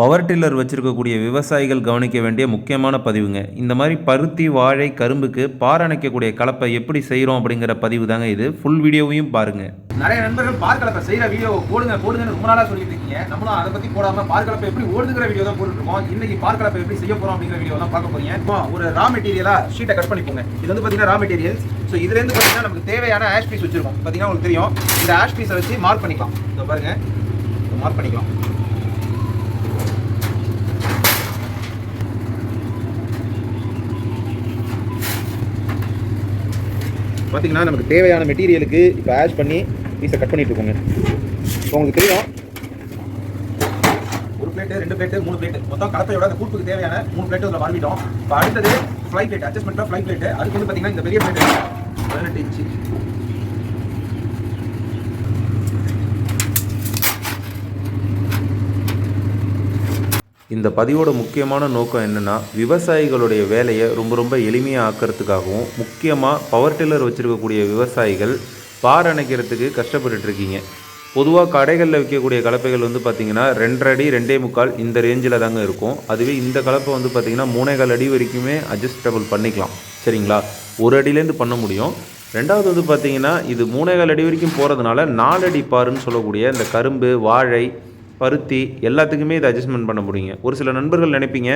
Power tiller வச்சுருக்கக்கூடிய விவசாயிகள் கவனிக்க வேண்டிய முக்கியமான பதிவுங்க. இந்த மாதிரி பருத்தி வாழை கரும்புக்கு பாரணைக்கக்கூடிய கலப்பை எப்படி செய்கிறோம் அப்படிங்கிற பதிவு தாங்க இது. ஃபுல் வீடியோவையும் பாருங்கள் நிறைய நண்பர்கள் பார்க்கலப்பை செய்கிற வீடியோ போடுங்க போடுங்கன்னு ரொம்ப நாளாக சொல்லிட்டு இருக்கீங்க. நம்மளும் அதை பத்தி போடாம பார்க்கலப்ப எப்படி ஓடுங்கிற வீடியோ தான் போட்டுருக்கோம் இன்னைக்கு பார்க்கலப்பை எப்படி செய்ய போகிறோம் அப்படிங்கிற வீடியோ தான் பார்க்க போகிறீங்க இப்போ ஒரு ரா மெட்டீரியலாக ஷீட்டை கட் பண்ணிப்போங்க இது வந்து பார்த்தீங்கன்னா ரா மெட்டீரியல் ஸோ இதுலேருந்து பார்த்தீங்கன்னா நமக்கு தேவையான ஆஷ் பீஸ் வச்சுருக்கோம். பார்த்தீங்கன்னா உங்களுக்கு தெரியும். இந்த ஆஷ் பீஸை வச்சு மார்க் பண்ணிக்கலாம். இதை பாருங்கள் மார்க் பண்ணிக்கலாம். பார்த்தீங்கன்னா நமக்கு தேவையான மெட்டீரியலுக்கு இப்போ ஆஷ் பண்ணி பீஸை கட் பண்ணிட்டு இருக்கோங்க. இப்போ உங்களுக்கு தெரியும் ஒரு பிளேட்டு ரெண்டு பிளேட்டு மூணு பிளேட் மொத்தம் கலப்பையோட அந்த கூட்டுக்கு தேவையான மூணு பிளேட்டு அதில் வாழ்விட்டோம் இப்போ அடுத்தது ஃப்ளை பிளேட் அட்ஜஸ்ட்மெண்ட்டாக ஃப்ளை பிளேட்டு அதுக்கு வந்து பார்த்தீங்கன்னா இந்த பெரிய பிளேட் பதினெட்டு இன்ச்சு இந்த பதிவோட முக்கியமான நோக்கம் என்னென்னா விவசாயிகளுடைய வேலையை ரொம்ப ரொம்ப எளிமையாக ஆக்கிறதுக்காகவும் முக்கியமாக பவர் டில்லர் வச்சுருக்கக்கூடிய விவசாயிகள் பார் அணைக்கிறதுக்கு கஷ்டப்பட்டுட்ருக்கீங்க. பொதுவாக கடைகளில் விற்கக்கூடிய கலப்பைகள் வந்து பார்த்திங்கன்னா ரெண்டரை அடி ரெண்டே முக்கால் இந்த ரேஞ்சில் தாங்க இருக்கும். அதுவே இந்த கலப்பை வந்து பார்த்திங்கன்னா மூணேகால் அடி வரைக்குமே அட்ஜஸ்டபிள் பண்ணிக்கலாம். சரிங்களா? ஒரு அடியிலேருந்து பண்ண முடியும். ரெண்டாவது வந்து பார்த்திங்கன்னா இது மூணேகால் அடி வரைக்கும் போகிறதுனால நாலடி பாருன்னு சொல்லக்கூடிய இந்த கரும்பு வாழை பருத்தி எல்லாத்துக்குமே இதை அட்ஜஸ்ட்மெண்ட் பண்ண முடியுங்க. ஒரு சில நண்பர்கள் நினைப்பீங்க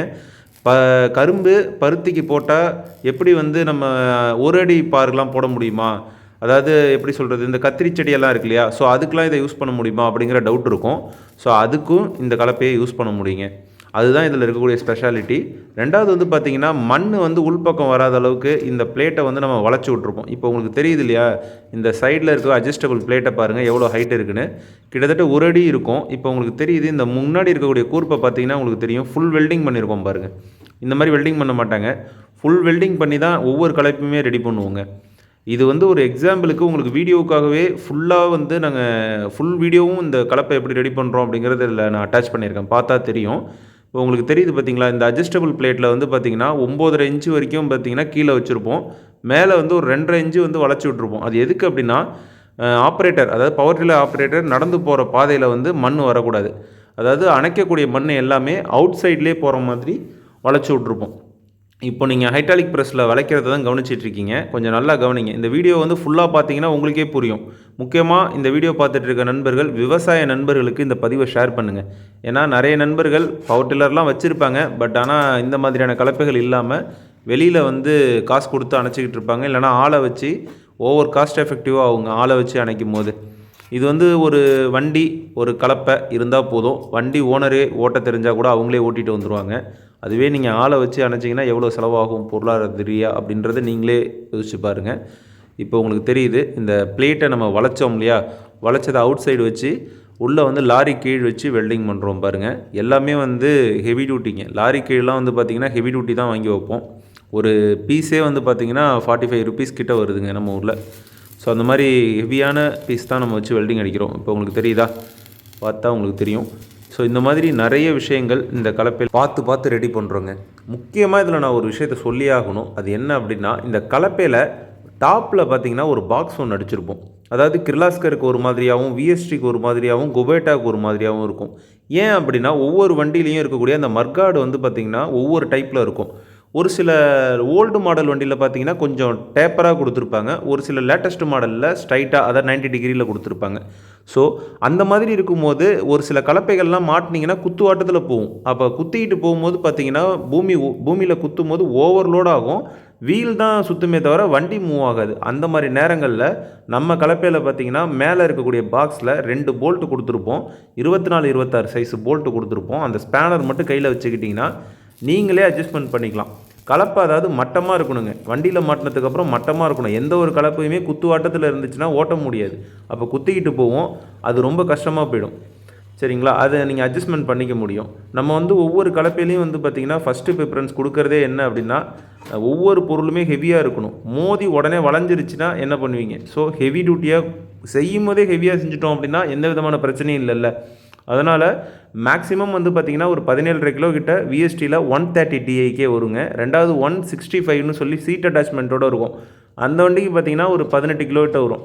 ப கரும்பு பருத்திக்கு போட்டால் எப்படி வந்து நம்ம ஒரு அடி பாருலாம் போட முடியுமா? அதாவது எப்படி சொல்கிறது இந்த கத்திரி செடியெல்லாம் இருக்கு இல்லையா? ஸோ அதுக்கெலாம் இதை யூஸ் பண்ண முடியுமா? அப்படிங்கிற டவுட் இருக்கும். ஸோ அதுக்கும் இந்த கலப்பையை யூஸ் பண்ண முடியுங்க. அதுதான் இதில் இருக்கக்கூடிய ஸ்பெஷாலிட்டி ரெண்டாவது வந்து பார்த்திங்கன்னா மண் வந்து உள்பக்கம் வராத அளவுக்கு இந்த பிளேட்டை வந்து நம்ம வளைச்சி விட்ருப்போம் இப்போ உங்களுக்கு தெரியுது இல்லையா? இந்த சைடில் இருக்க அட்ஜஸ்டபிள் பிளேட்டை பாருங்கள் எவ்வளோ ஹைட் இருக்குன்னு. கிட்டத்தட்ட ஒரு அடி இருக்கும். இப்போ உங்களுக்கு தெரியுது இந்த முன்னாடி இருக்கக்கூடிய கூர்ப்பை பார்த்தீங்கன்னா உங்களுக்கு தெரியும். ஃபுல் வெல்டிங் பண்ணியிருக்கோம் பாருங்கள் இந்த மாதிரி வெல்டிங் பண்ண மாட்டாங்க. ஃபுல் வெல்டிங் பண்ணி தான் ஒவ்வொரு கலப்பையுமே ரெடி பண்ணுவோங்க. இது வந்து ஒரு எக்ஸாம்பிளுக்கு உங்களுக்கு வீடியோவுக்காகவே ஃபுல்லாக வந்து நாங்கள் ஃபுல் வீடியோவும் இந்த கலப்பை எப்படி ரெடி பண்ணுறோம் அப்படிங்கிறது இதில் நான் அட்டாச் பண்ணியிருக்கேன். பார்த்தா தெரியும். இப்போ உங்களுக்கு தெரியுது பார்த்தீங்களா இந்த அட்ஜஸ்டபிள் பிளேட்டில் வந்து பார்த்தீங்கன்னா ஒம்போதரை இன்ச்சு வரைக்கும் பார்த்தீங்கன்னா கீழே வச்சுருப்போம். மேலே வந்து ஒரு ரெண்டரை இன்ச்சு வந்து வளைச்சி விட்ருப்போம் அது எதுக்கு அப்படின்னா ஆப்ரேட்டர் அதாவது பவர் டில்லர் ஆப்ரேட்டர் நடந்து போகிற பாதையில் வந்து மண் வரக்கூடாது. அதாவது அணைக்கக்கூடிய மண் எல்லாமே அவுட் சைட்லேயே போகிற மாதிரி வளைச்சி விட்ருப்போம் இப்போ நீங்கள் ஹைட்ராலிக் ப்ரெஸ்ஸில் வளைக்கிறத தான் கவனிச்சிட்டு இருக்கீங்க கொஞ்சம் நல்லா கவனிங்க. இந்த வீடியோ வந்து ஃபுல்லாக பார்த்தீங்கன்னா உங்களுக்கே புரியும். முக்கியமாக இந்த வீடியோ பார்த்துட்டு இருக்க நண்பர்கள் விவசாய நண்பர்களுக்கு இந்த பதிவை ஷேர் பண்ணுங்கள் ஏன்னா நிறைய நண்பர்கள் பவர் டில்லர்லாம் வச்சுருப்பாங்க. பட் ஆனால் இந்த மாதிரியான கலப்பைகள் இல்லாமல் வெளியில் வந்து காசு கொடுத்து அணைச்சிக்கிட்டு இருப்பாங்க இல்லைனா ஆளை வச்சு ஓவர் காஸ்ட் எஃபெக்டிவாக அவங்க ஆளை வச்சு அணைக்கும் போது இது வந்து ஒரு வண்டி ஒரு கலப்பை இருந்தால் போதும். வண்டி ஓனரே ஓட்ட தெரிஞ்சால் கூட அவங்களே ஓட்டிகிட்டு வந்துடுவாங்க அதுவே நீங்கள் ஆளை வச்சு அணைச்சிங்கன்னா எவ்வளோ செலவாகும் பொருளாதார ரீதியாக அப்படின்றத நீங்களே யோசிச்சு பாருங்கள் இப்போ உங்களுக்கு தெரியுது இந்த பிளேட்டை நம்ம வளைச்சோம் இல்லையா? வளைச்சதை அவுட் சைடு வச்சு உள்ளே வந்து லாரி கீழ் வச்சு வெல்டிங் பண்ணுறோம் பாருங்கள் எல்லாமே வந்து ஹெவி டியூட்டிங்க லாரி கீழெலாம் வந்து பார்த்திங்கன்னா ஹெவி டியூட்டி தான் வாங்கி வைப்போம். ஒரு பீஸே வந்து பார்த்திங்கன்னா ஃபார்ட்டி ஃபைவ் ருபீஸ் கிட்ட வருதுங்க நம்ம ஊரில். ஸோ அந்த மாதிரி ஹெவியான பீஸ் தான் நம்ம வச்சு வெல்டிங் அடிக்கிறோம். இப்போ உங்களுக்கு தெரியுதா? பார்த்தா உங்களுக்கு தெரியும். ஸோ இந்த மாதிரி நிறைய விஷயங்கள் இந்த கலப்பையில் பார்த்து பார்த்து ரெடி பண்ணுறோங்க முக்கியமாக இதில் நான் ஒரு விஷயத்த சொல்லி ஆகணும். அது என்ன அப்படின்னா இந்த கலப்பையில் டாப்பில் பார்த்தீங்கன்னா ஒரு பாக்ஸ் ஒன்று அடிச்சிருப்போம். அதாவது கிர்லாஸ்கருக்கு ஒரு மாதிரியாகவும் விஎஸ்டிக்கு ஒரு மாதிரியாகவும் குபேட்டாவுக்கு ஒரு மாதிரியாகவும் இருக்கும். ஏன் அப்படின்னா ஒவ்வொரு வண்டியிலையும் இருக்கக்கூடிய அந்த மர்காடு வந்து பார்த்திங்கன்னா ஒவ்வொரு டைப்பில் இருக்கும். ஒரு சில ஓல்டு மாடல் வண்டியில் பார்த்தீங்கன்னா கொஞ்சம் டேப்பராக கொடுத்துருப்பாங்க. ஒரு சில லேட்டஸ்ட் மாடலில் ஸ்ட்ரைட்டாக அதாவது நைன்டி டிகிரியில் கொடுத்துருப்பாங்க. ஸோ அந்த மாதிரி இருக்கும்போது ஒரு சில கலப்பைகள்லாம் மாட்டினீங்கன்னா குத்துவாட்டத்தில் போகும். அப்போ குத்திக்கிட்டு போகும்போது பார்த்தீங்கன்னா பூமி பூமியில் குத்தும் போது ஓவர்லோட் ஆகும். வீல் தான் சுற்றுமே தவிர வண்டி மூவ் ஆகாது. அந்த மாதிரி நேரங்களில் நம்ம கலப்பையில் பார்த்தீங்கன்னா மேலே இருக்கக்கூடிய பாக்ஸில் ரெண்டு போல்ட்டு கொடுத்துருப்போம். இருபத்தி நாலு இருபத்தாறு சைஸ் போல்ட்டு கொடுத்துருப்போம். அந்த ஸ்பேனர் மட்டும் கையில் வச்சுக்கிட்டிங்கன்னா நீங்களே அட்ஜஸ்ட்மெண்ட் பண்ணிக்கலாம். கலப்பை அதாவது மட்டமாக இருக்கணுங்க. வண்டியில் மாட்டினதுக்கப்புறம் மட்டமாக இருக்கணும். எந்த ஒரு கலப்பையுமே குத்து வாட்டத்தில் இருந்துச்சுன்னா ஓட்ட முடியாது. அப்போ குத்திக்கிட்டு போவோம். அது ரொம்ப கஷ்டமாக போயிடும். சரிங்களா? அதை நீங்கள் அட்ஜஸ்ட்மெண்ட் பண்ணிக்க முடியும். நம்ம வந்து ஒவ்வொரு கலப்பையிலையும் வந்து பார்த்திங்கன்னா ஃபஸ்ட்டு ப்ரிஃபரன்ஸ் கொடுக்குறதே என்ன அப்படின்னா ஒவ்வொரு பொருளுமே ஹெவியாக இருக்கணும். மோதி உடனே வளைஞ்சிருச்சுன்னா என்ன பண்ணுவீங்க? ஸோ ஹெவி டியூட்டியாக செய்யும் போதே ஹெவியாக செஞ்சிட்டோம் அப்படின்னா எந்த விதமான பிரச்சனையும் இல்லைல்ல. அதனால் மேக்ஸிமம் வந்து பார்த்திங்கன்னா ஒரு பதினேழரை கிலோ கிட்ட விஎஸ்டியில் ஒன் தேர்ட்டி டிஐக்கே வருங்க. ரெண்டாவது ஒன் சிக்ஸ்டி ஃபைவ்னு சொல்லி சீட் அட்டாச்மெண்ட்டோடு இருக்கும். அந்த வண்டிக்கு பார்த்திங்கன்னா ஒரு பதினெட்டு கிலோ கிட்ட வரும்.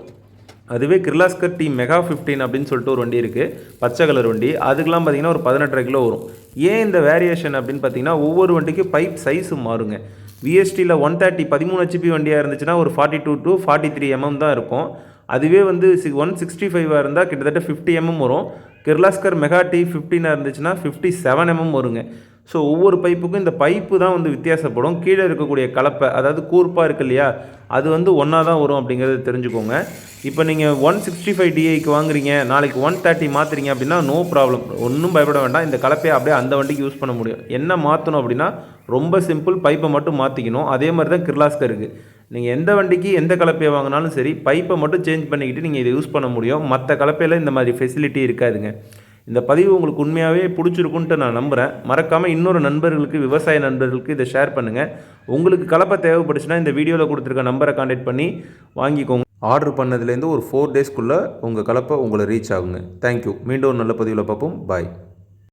அதுவே கிர்லாஸ்கர் டி மெகா ஃபிஃப்டீன் அப்படின்னு சொல்லிட்டு ஒரு வண்டி இருக்குது பச்சை கலர் வண்டி. அதுக்கெலாம் பார்த்தீங்கன்னா ஒரு பதினெட்டரை கிலோ வரும். ஏன் இந்த வேரியேஷன் அப்படின்னு பார்த்தீங்கன்னா ஒவ்வொரு வண்டிக்கும் பைப் சைஸும் மாறுங்க. விஎஸ்டியில் ஒன் தேர்ட்டி பதிமூணு ஹெச்பி வண்டியாக இருந்துச்சுன்னா ஒரு forty two to forty three MM தான் இருக்கும். அதுவே வந்து சி ஒன் சிக்ஸ்டி ஃபைவாக இருந்தால் கிட்டத்தட்ட ஃபிஃப்டி எம்எம் வரும். கிர்லாஸ்கர் மெகா டி ஃபிஃப்டினாக இருந்துச்சுன்னா ஃபிஃப்டி செவன் எம்எம் வருங்க. ஸோ ஒவ்வொரு பைப்புக்கும் இந்த பைப்பு தான் வந்து வித்தியாசப்படும். கீழே இருக்கக்கூடிய கலப்பை அதாவது கூர்ப்பாக இருக்கு இல்லையா அது வந்து ஒன்றா தான் வரும் அப்படிங்கிறத தெரிஞ்சுக்கோங்க. இப்போ நீங்கள் ஒன் சிக்ஸ்டி ஃபைவ் டிஐக்கு வாங்குறீங்க நாளைக்கு ஒன் தேர்ட்டி மாற்றுறீங்க அப்படின்னா நோ ப்ராப்ளம் ஒன்றும் பயப்பட வேண்டாம். இந்த கலப்பையை அப்படியே அந்த வண்டிக்கு யூஸ் பண்ண முடியும். என்ன மாற்றணும் அப்படின்னா ரொம்ப சிம்பிள் பைப்பை மட்டும் மாற்றிக்கணும் அதே மாதிரி தான் கிர்லாஸ்கர் இருக்குது நீங்கள் எந்த வண்டிக்கு எந்த கலப்பையை வாங்கினாலும் சரி பைப்பை மட்டும் சேஞ்ச் பண்ணிக்கிட்டு நீங்கள் இதை யூஸ் பண்ண முடியும். மற்ற கலப்பையில் இந்த மாதிரி ஃபெசிலிட்டி இருக்காதுங்க. இந்த பதிவு உங்களுக்கு உண்மையாகவே பிடிச்சிருக்குன்ட்டு நான் நம்புகிறேன் மறக்காமல் இன்னொரு நண்பர்களுக்கு விவசாய நண்பர்களுக்கு இதை ஷேர் பண்ணுங்கள் உங்களுக்கு கலப்பை தேவைப்படுச்சுன்னா இந்த வீடியோவில் கொடுத்துருக்க நம்பரை காண்டாக்ட் பண்ணி வாங்கிக்கோங்க. ஆர்டர் பண்ணதுலேருந்து ஒரு ஃபோர் டேஸ்க்குள்ளே உங்கள் கலப்பை உங்களை ரீச் ஆகுங்க. தேங்க்யூ மீண்டும் ஒரு நல்ல பதிவில் பார்ப்போம். பாய்